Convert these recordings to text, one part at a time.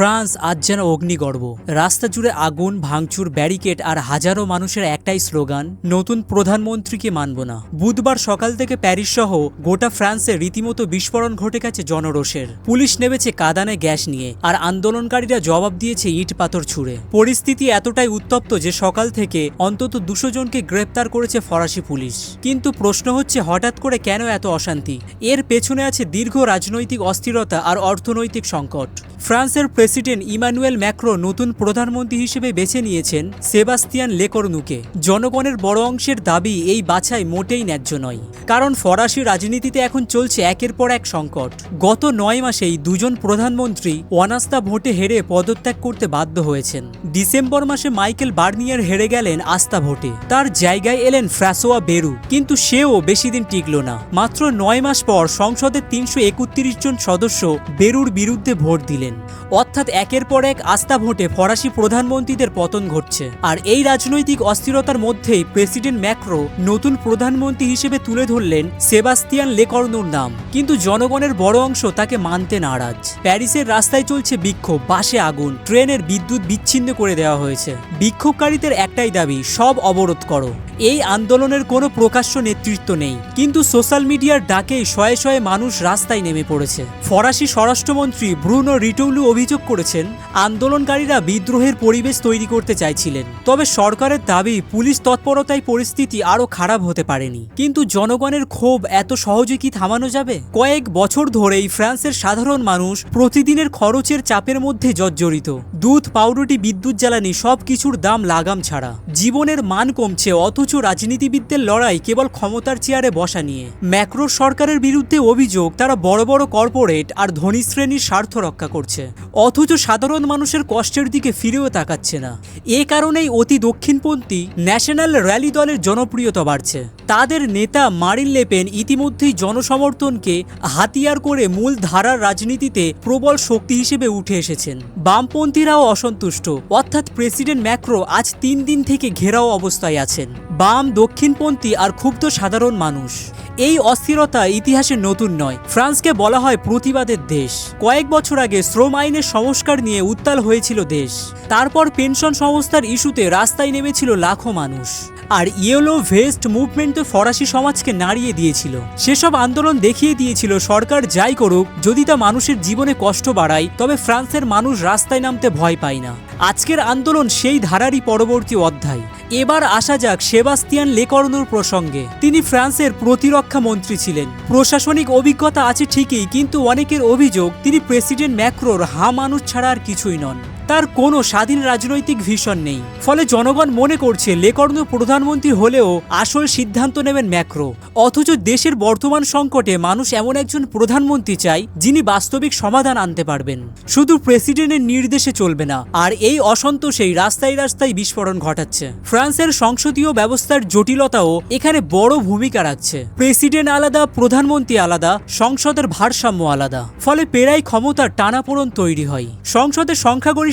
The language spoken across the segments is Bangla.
ফ্রান্স আজ যেন অগ্নিগর্ভ। রাস্তা জুড়ে আগুন, ভাঙচুর, ব্যারিকেড আর হাজারো মানুষের একটাই স্লোগান, নতুন প্রধানমন্ত্রীকে মানব না। বুধবার সকাল থেকে প্যারিস সহ গোটা ফ্রান্সে রীতিমতো বিস্ফোরণ ঘটে গেছে জনরোষের। পুলিশ নেমেছে কাদানে গ্যাস নিয়ে আর আন্দোলনকারীরা জবাব দিয়েছে ইট পাথর ছুড়ে। পরিস্থিতি এতটাই উত্তপ্ত যে সকাল থেকে অন্তত দুশো জনকে গ্রেপ্তার করেছে ফরাসি পুলিশ। কিন্তু প্রশ্ন হচ্ছে, হঠাৎ করে কেন এত অশান্তি? এর পেছনে আছে দীর্ঘ রাজনৈতিক অস্থিরতা আর অর্থনৈতিক সংকট। ফ্রান্সের প্রেসিডেন্ট ইমানুয়েল ম্যাক্রো নতুন প্রধানমন্ত্রী হিসেবে বেছে নিয়েছেন সেবাস্তিয়ান লেকরনুকে। জনগণের বড় অংশের দাবি এই বাছাই মোটেই ন্যায্য নয়। কারণ ফরাসি রাজনীতিতে এখন চলছে একের পর এক সংকট। গত নয় মাসেই দুজন প্রধানমন্ত্রী অনাস্থা ভোটে হেরে পদত্যাগ করতে বাধ্য হয়েছেন। ডিসেম্বর মাসে মাইকেল বার্নিয়ার হেরে গেলেন আস্থা ভোটে। তার জায়গায় এলেন ফ্রাসোয়া বেরু। কিন্তু সেও বেশি দিন টিকল না। মাত্র নয় মাস পর সংসদের তিনশো একত্রিশ জন সদস্য বেরুর বিরুদ্ধে ভোট দিলেন। অর্থাৎ একের পর এক আস্থা ভোটে ফরাসি প্রধানমন্ত্রীদের পতন ঘটছে। আর এই রাজনৈতিক অস্থিরতার মধ্যেই প্রেসিডেন্ট ম্যাক্রো নতুন প্রধানমন্ত্রী হিসেবে তুলে ধরলেন সেবাস্তিয়ান লেকর্নোর নাম। কিন্তু জনগণের বড় অংশ তাকে মানতে নারাজ। প্যারিসের রাস্তায় চলছে বিক্ষোভ, বাসে আগুন, ট্রেনের বিদ্যুৎ বিচ্ছিন্ন করে দেওয়া হয়েছে। বিক্ষোভকারীদের একটাই দাবি, সব অবরোধ করো। এই আন্দোলনের কোনো প্রকাশ্য নেতৃত্ব নেই। কিন্তু সোশ্যাল মিডিয়ার ডাকেই শয়ে শয়ে মানুষ রাস্তায় নেমে পড়েছে। ফরাসি স্বরাষ্ট্রমন্ত্রী ব্রুনো রিটৌলু অভিযোগ করেছেন, আন্দোলনকারীরা বিদ্রোহের পরিবেশ তৈরি করতে চাইছিলেন। তবে সরকারের দাবি, পুলিশ তৎপরতায় পরিস্থিতি আরও খারাপ হতে পারেনি। কিন্তু জনগণের ক্ষোভ এত সহজে কি থামানো যাবে? কয়েক বছর ধরেই ফ্রান্সের সাধারণ মানুষ প্রতিদিনের খরচের চাপের মধ্যে জর্জরিত। দুধ, পাউরুটি, বিদ্যুৎ, জ্বালানি সব কিছুর দাম লাগাম ছাড়া। জীবনের মান কমছে, অথচ রাজনীতিবিদদের লড়াই কেবল ক্ষমতার চেয়ারে বসা নিয়ে। ম্যাক্রো সরকারের বিরুদ্ধে অভিযোগ, তারা বড় বড় কর্পোরেট আর ধনী শ্রেণির স্বার্থ রক্ষা করছে। অথচ সাধারণ মানুষের কষ্টের দিকে ফিরেও তাকাচ্ছে না। এ কারণেই অতি দক্ষিণপন্থী ন্যাশনাল র্যালি দলের জনপ্রিয়তা বাড়ছে। তাদের নেতা মারিন লেপেন ইতিমধ্যেই জনসমর্থনকে হাতিয়ার করে মূল ধারার রাজনীতিতে প্রবল শক্তি হিসেবে উঠে এসেছেন। বামপন্থীরাও অসন্তুষ্ট। অর্থাৎ প্রেসিডেন্ট ম্যাক্রো আজ তিন দিন থেকে ঘেরাও অবস্থায় আছেন। বাম দক্ষিণপন্থী আর ক্ষুব্ধ সাধারণ মানুষ। এই অস্থিরতা ইতিহাসে নতুন নয়। ফ্রান্সকে বলা হয় প্রতিবাদের দেশ। কয়েক বছর আগে শ্রম আইনের সংস্কার নিয়ে উত্তাল হয়েছিল দেশ। তারপর পেনশন সংস্থার ইস্যুতে রাস্তায় নেমেছিল লাখো মানুষ। আর ইয়েলো ভেস্ট মুভমেন্ট তো ফরাসি সমাজকে নাড়িয়ে দিয়েছিল। সেসব আন্দোলন দেখিয়ে দিয়েছিল সরকার যাই করুক, যদি তা মানুষের জীবনে কষ্ট বাড়ায়, তবে ফ্রান্সের মানুষ রাস্তায় নামতে ভয় পায় না। আজকের আন্দোলন সেই ধারারই পরবর্তী অধ্যায়। এবার আসা যাক সেবাস্তিয়ান লেকর্নোর প্রসঙ্গে। তিনি ফ্রান্সের প্রতিরক্ষা মন্ত্রী ছিলেন। প্রশাসনিক অভিজ্ঞতা আছে ঠিকই, কিন্তু অনেকের অভিযোগ, তিনি প্রেসিডেন্ট ম্যাক্রোর হা মানুষ ছাড়া আর কিছুই নন। তার কোনো স্বাধীন রাজনৈতিক ভিশন নেই। ফলে জনগণ মনে করছে, লেকর্ণ প্রধানমন্ত্রী হলেও আসল সিদ্ধান্ত নেবেন ম্যাক্রো। অথচ দেশের বর্তমান সংকটে মানুষ এমন একজন প্রধানমন্ত্রী চাই, যিনি বাস্তবিক সমাধান আনতে পারবেন। শুধু প্রেসিডেন্টের নির্দেশে চলবে না, আর এই অসন্তোষেই রাস্তায় রাস্তায় বিস্ফোরণ ঘটাচ্ছে। ফ্রান্সের সংসদীয় ব্যবস্থার জটিলতাও এখানে বড় ভূমিকা রাখছে। প্রেসিডেন্ট আলাদা, প্রধানমন্ত্রী আলাদা, সংসদের ভারসাম্য আলাদা। ফলে পেরাই ক্ষমতার টানাপোড়ন তৈরি হয়। সংসদের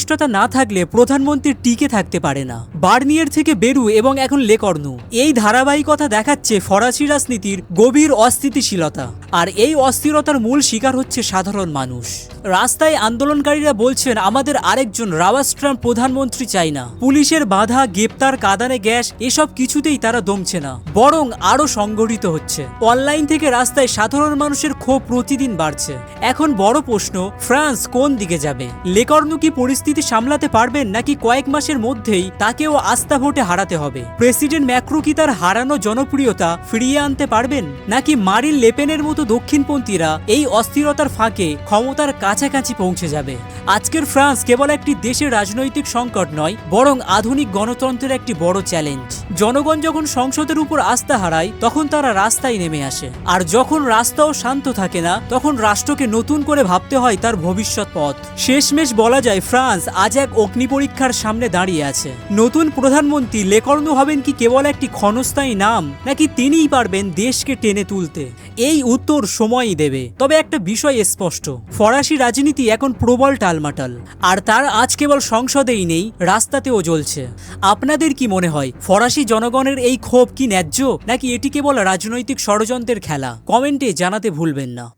সংখ্যাগরিষ্ঠতা না থাকলে প্রধানমন্ত্রী টিকে থাকতে পারে না। বার্নিয়ার থেকে বেরু এবং এখন লেকর্নু এই ধারাবাহিকতা দেখাচ্ছে ফরাসি রাজনীতির গভীর অস্থিতিশীলতা। আর এই অস্থিরতার মূল শিকার হচ্ছে সাধারণ মানুষ। রাস্তায় আন্দোলনকারীরা বলছেন, আমাদের আরেকজন রাওয়াস্ট্রাম প্রধানমন্ত্রী চাই না। পুলিশের বাধা, গ্রেপ্তার, কাদানে গ্যাস, এসব কিছুতেই তারা দমছে না। বরং আরও সংগঠিত হচ্ছে। অনলাইন থেকে রাস্তায় সাধারণ মানুষের ক্ষোভ প্রতিদিন বাড়ছে। এখন বড় প্রশ্ন, ফ্রান্স কোন দিকে যাবে? লেকর্নু কি পরিস্থিতি সামলাতে পারবেন নাকি কয়েক মাসের মধ্যেই তাকেও আস্থা ভোটে হারাতে হবে? প্রেসিডেন্ট ম্যাক্রো কি তার হারানো জনপ্রিয়তা ফিরিয়ে আনতে পারবেন? নাকি মারিন লেপেনের মতো দক্ষিণপন্থীরা এই অস্থিরতার ফাঁকে ক্ষমতার কাছাকাছি পৌঁছে যাবে? আজকের ফ্রান্স কেবল একটি দেশের রাজনৈতিক সংকট নয়, বরং আধুনিক গণতন্ত্রের একটি বড় চ্যালেঞ্জ। জনগণ যখন সংসদের উপর আস্থা হারায়, তখন তারা রাস্তায় নেমে আসে। আর যখন রাস্তাও শান্ত থাকে না, তখন রাষ্ট্রকে নতুন করে ভাবতে হয় তার ভবিষ্যৎ পথ। শেষমেশ বলা যায়, ফ্রান্স আজ এক অগ্নি পরীক্ষার সামনে দাঁড়িয়ে আছে। নতুন প্রধানমন্ত্রী লেকর্ণ হবেন কি কেবল একটি ক্ষণস্থায়ী নাম, নাকি তিনিই পারবেন দেশকে টেনে তুলতে? এই উত্তর সময়ই দেবে। তবে একটা বিষয় স্পষ্ট, ফরাসি রাজনীতি এখন প্রবল টালমাটাল আর তার আজ কেবল সংসদেই নেই, রাস্তাতেও জ্বলছে। আপনাদের কি মনে হয়, ফরাসি জনগণের এই ক্ষোভ কি ন্যায্য? নাকি এটি কেবল রাজনৈতিক ষড়যন্ত্রের খেলা? কমেন্টে জানাতে ভুলবেন না।